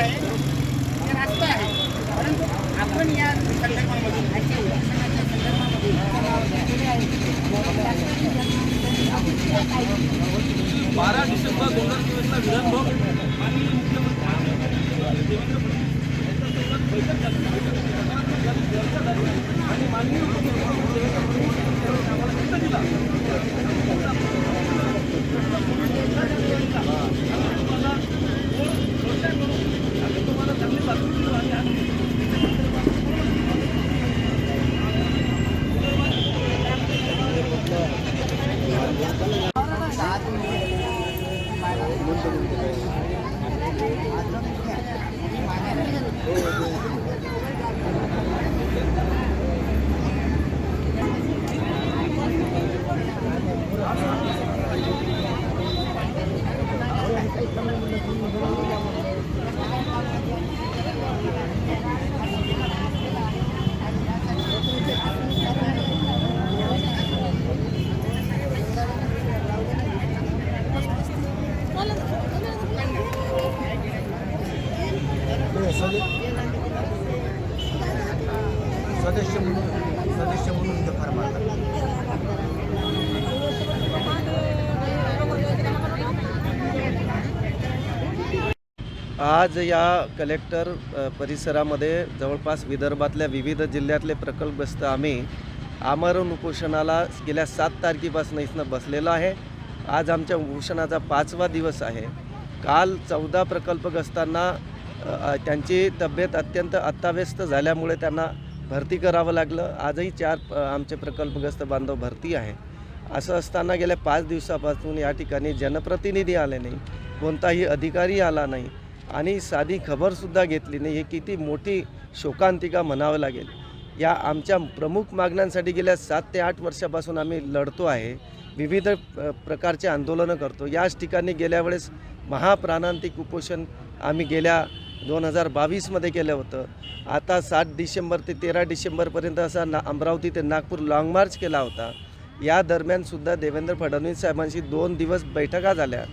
आहे. ते रास्त आहे. परंतु आपण या संदर्भामध्ये आजच्या उपोषणाच्या संदर्भामध्ये बारा डिसेंबर दोन हजार चोवीसला विधानभवन माननीय मुख्यमंत्री देवेंद्र फडणवीस यांच्यासोबत बैठक झाली बैठक झाली सकारात्मक झाली, चर्चा झाली आणि माननीय मुख्यमंत्री देवेंद्र फडणवीस यांनी आम्हाला शब्द दिला तुम्हाला गोड चर्चा करून आम्ही तुम्हाला चांगली बातमी देऊ आणि आम्ही सदस्य म्हणून सदस्य म्हणून इथं फार मारतात आज या कलेक्टर परिसरामध्ये जवळपास विदर्भातल्या विविध जिल्ह्यातले प्रकल्पग्रस्त आम्ही आमरण उपोषणाला गेल्या सात तारखेपासून इथनं बसलेलो आहे. आज आमच्या उपोषणाचा पाचवा दिवस आहे. काल चौदा प्रकल्पग्रस्तांना त्यांची तब्येत अत्यंत अत्ताव्यस्त झाल्यामुळे त्यांना भरती करावं लागलं. आजही चार आमचे प्रकल्पग्रस्त बांधव भरती आहे. असं असताना गेल्या पाच दिवसापासून या ठिकाणी जनप्रतिनिधी आले नाही कोणताही अधिकारी आला नाही आणि साधी खबरसुद्धा घेतली नाही. हे किती मोठी शोकांतिका म्हणावं लागेल. या आमच्या प्रमुख मागण्यांसाठी गेल्या सात ते आठ वर्षापासून आम्ही लढतो आहे. विविध प्रकारचे आंदोलनं करतो. याच ठिकाणी गेल्या वेळेस महाप्राणांतिक उपोषण आम्ही गेल्या दोन हजार बावीसमध्ये केलं होतं. आता सात डिसेंबर ते तेरा डिसेंबरपर्यंत असा ना अमरावती ते नागपूर लाँग मार्च केला होता. या दरम्यानसुद्धा देवेंद्र फडणवीस साहेबांशी दोन दिवस बैठका झाल्या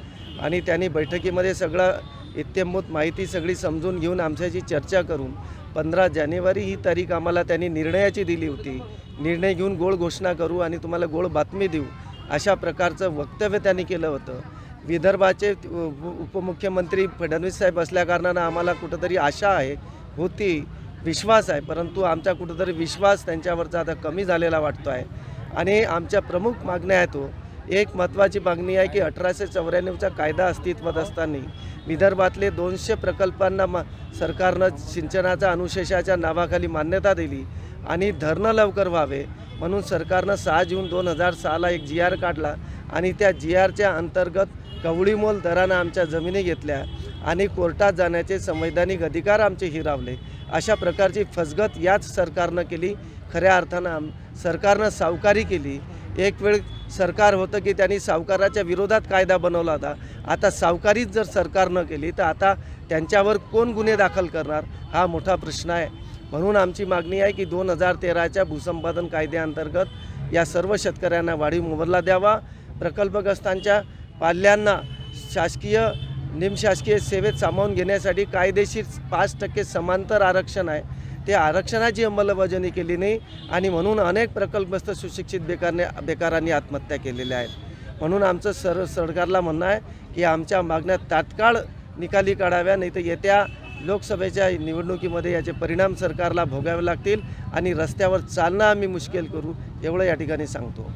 आणि त्यांनी बैठकीमध्ये सगळं इत्यंभूत माहिती सगळी समजून घेऊन आमच्याशी चर्चा करून पंधरा जानेवारी ही तारीख आम्हाला त्यांनी निर्णयाची दिली होती. निर्णय घेऊन गोळ घोषणा करू आणि तुम्हाला गोळ बातमी देऊ अशा प्रकारचं वक्तव्य त्यांनी केलं होतं. विदर्भाचे उपमुख्यमंत्री फडणवीस साहेब असल्याकारणानं आम्हाला कुठंतरी आशा आहे होती विश्वास आहे परंतु आमचा कुठंतरी विश्वास त्यांच्यावरचा आता कमी झालेला वाटतो आहे आणि आमच्या प्रमुख मागण्या आहेत तो एक महत्त्वाची मागणी आहे की अठराशे चौऱ्याण्णवचा कायदा अस्तित्वात असताना विदर्भातले दोनशे प्रकल्पांना मा सरकारनं सिंचनाच्या अनुशेषाच्या नावाखाली मान्यता दिली आणि धरणं लवकर व्हावे म्हणून सरकारनं सहा जून दोन हजार सहाला एक जी आर काढला आणि त्या जी आरच्या अंतर्गत कवळीमोल दरानं आमच्या जमिनी घेतल्या आणि कोर्टात जाण्याचे संवैधानिक अधिकार आमचे हिरावले. अशा प्रकारची फसगत याच सरकारनं केली. खऱ्या अर्थानं आम सरकारनं सावकारी केली. एक वेळ सरकार होतं की त्यांनी सावकाराच्या विरोधात कायदा बनवला होता. आता सावकारीच जर सरकारनं केली तर आता त्यांच्यावर कोण गुन्हे दाखल करणार? हा मोठा प्रश्न आहे. म्हणून आमची मागणी आहे की दोन हजार तेराच्या भूसंपादन कायद्याअंतर्गत या सर्व शेतकऱ्यांना वाढीव मोबदला द्यावा. प्रकल्पग्रस्तांच्या पाल्यांना शासकीय निमशासकीय सेवेत सामावून घेण्यासाठी कायदेशीर पाच टक्के समांतर आरक्षण आहे. ते आरक्षणाची अंमलबजावणी केली नाही आणि म्हणून अनेक प्रकल्पग्रस्त सुशिक्षित बेकारने बेकारांनी आत्महत्या केलेल्या आहेत. म्हणून आमचं सर सरकारला म्हणणं आहे की आमच्या मागण्या तात्काळ निकाली काढाव्या नाही तर येत्या लोकसभेच्या निवडणुकीमध्ये याचे परिणाम सरकारला भोगावे लागतील आणि रस्त्यावर चालणं आम्ही मुश्किल करू एवढं या ठिकाणी सांगतो.